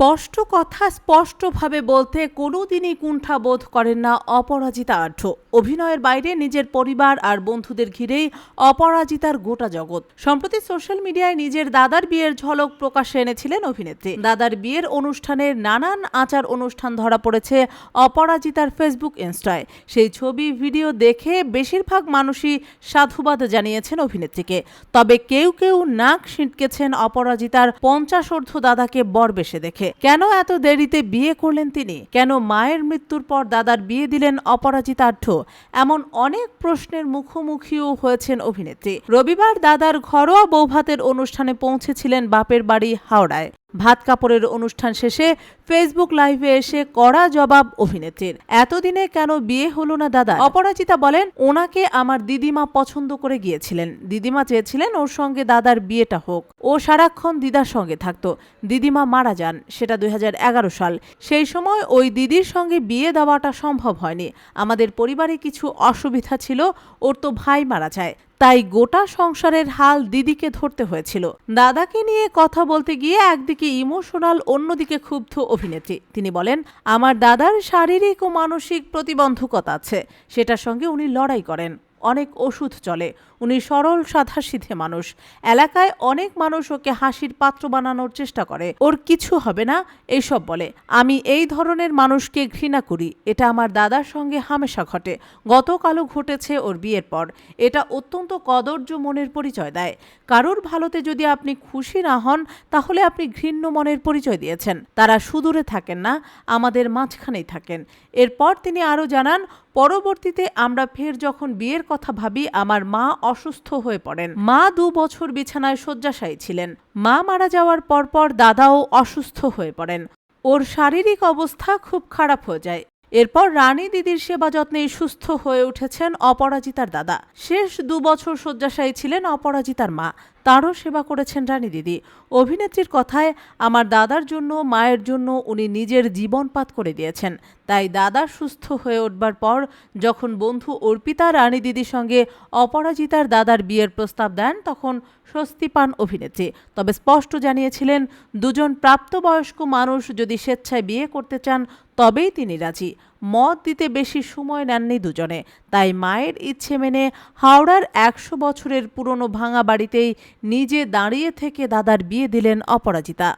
স্পষ্ট কথা স্পষ্টভাবে বলতে কোনোদিনই কুণ্ঠা বোধ করেন না অপরাজিতা আঢ্য। অভিনয়ের বাইরে নিজের পরিবার আর বন্ধুদের ঘিরেই অপরাজিতার গোটা জগৎ। সম্প্রতি সোশ্যাল মিডিয়ায় নিজের দাদার বিয়ের ঝলক প্রকাশ্যে এনেছিলেন অভিনেত্রী। দাদার বিয়ের অনুষ্ঠানের নানান আচার অনুষ্ঠান ধরা পড়েছে অপরাজিতার ফেসবুক ইনস্টায়। সেই ছবি, ভিডিও দেখে বেশিরভাগ মানুষই সাধুবাদ জানিয়েছেন অভিনেত্রীকে। তবে কেউ কেউ নাক ছিটকেছেন অপরাজিতার পঞ্চাশোর্ধ দাদাকে বর বরবেশে দেখে। কেন এত দেরিতে বিয়ে করলেন তিনি? কেন মায়ের মৃত্যুর পর দাদার বিয়ে দিলেন অপরাজিতার্থ? এমন অনেক প্রশ্নের মুখোমুখিও হয়েছেন অভিনেত্রী। রবিবার দাদার ঘরোয়া বৌভাতের অনুষ্ঠানে পৌঁছেছিলেন বাপের বাড়ি হাওড়ায়। ভাত কাপড়ের অনুষ্ঠান শেষে ফেসবুক লাইভে এসে কড়া জবাব অভিনেত্রীর। এতদিনে কেন বিয়ে হলো না দাদা অপরাজিতা বলেন, ওনাকে আমার দিদিমা পছন্দ করে গিয়েছিলেন। দিদিমা চেয়েছিলেন ওর সঙ্গে দাদার বিয়েটা হোক। ও সারাক্ষণ দিদার সঙ্গে থাকতো। দিদিমা মারা যান, সেটা দুই হাজার এগারো সাল। সেই সময় ওই দিদির সঙ্গে বিয়ে দেওয়াটা সম্ভব হয়নি। আমাদের পরিবারে কিছু অসুবিধা ছিল, ওর তো ভাই মারা যায়। তাই গোটা সংসারের হাল দিদিকে ধরতে হয়েছিল। দাদাকে নিয়ে কথা বলতে গিয়ে একদিকে ইমোশনাল, অন্যদিকে ক্ষুব্ধ অভিনেত্রী। তিনি বলেন, আমার দাদার শারীরিক ও মানসিক প্রতিবন্ধকতা আছে, সেটার সঙ্গে উনি লড়াই করেন। অনেক ওষুধ চলে। উনি সরল, সাধাসিধে মানুষ। এলাকায় অনেক মানুষ ওকে হাসির পাত্র বানানোর চেষ্টা করে। ওর কিছু হবে না এইসব বলে। আমি এই ধরনের মানুষকে ঘৃণা করি। এটা আমার দাদার সঙ্গে হামেশা ঘটে। গতকালও ঘটেছে ওর বিয়ের পর। এটা অত্যন্ত কদর্য মনের পরিচয় দেয়। কারোর ভালোতে যদি আপনি খুশি না হন, তাহলে আপনি ঘৃণ্য মনের পরিচয় দিয়েছেন। তারা সুদূরে থাকেন না, আমাদের মাঝখানেই থাকেন। এরপর তিনি আরও জানান পরবর্তীতে আমরা ফের যখন বিয়ের কথা ভাবি, আমার মা অসুস্থ হয়ে পড়েন। মা দু বছর বিছানায় শয্যাশায়ী ছিলেন। মা মারা যাওয়ার পরপর দাদাও অসুস্থ হয়ে পড়েন। ওর শারীরিক অবস্থা খুব খারাপ হয়ে যায়। এরপর রানী দিদির সেবা যত্নে সুস্থ হয়ে উঠেছেন অপরাজিতার দাদা। শেষ দু বছর শয্যাশায়ী ছিলেন অপরাজিতার মা। তারও সেবা করেছেন রানী দিদি। অভিনেত্রীর কথায়, আমার দাদার জন্য, মায়ের জন্য উনি নিজের জীবনপাত করে দিয়েছেন। তাই দাদা সুস্থ হয়ে উঠবার পর, যখন বন্ধু অর্পিতা রানী দিদির সঙ্গে অপরাজিতার দাদার বিয়ের প্রস্তাব দেন, তখন স্বস্তি পান অভিনেত্রী। তবে স্পষ্ট জানিয়েছিলেন, দুজন প্রাপ্তবয়স্ক মানুষ যদি স্বেচ্ছায় বিয়ে করতে চান, তবেই তিনি রাজি। মত দিতে বেশি সময় নেননি দুজনে। তাই মায়ের ইচ্ছে মেনে হাওড়ার একশো বছরের পুরনো ভাঙা বাড়িতেই নিজে দাঁড়িয়ে থেকে দাদার বিয়ে দিলেন অপরাজিতা।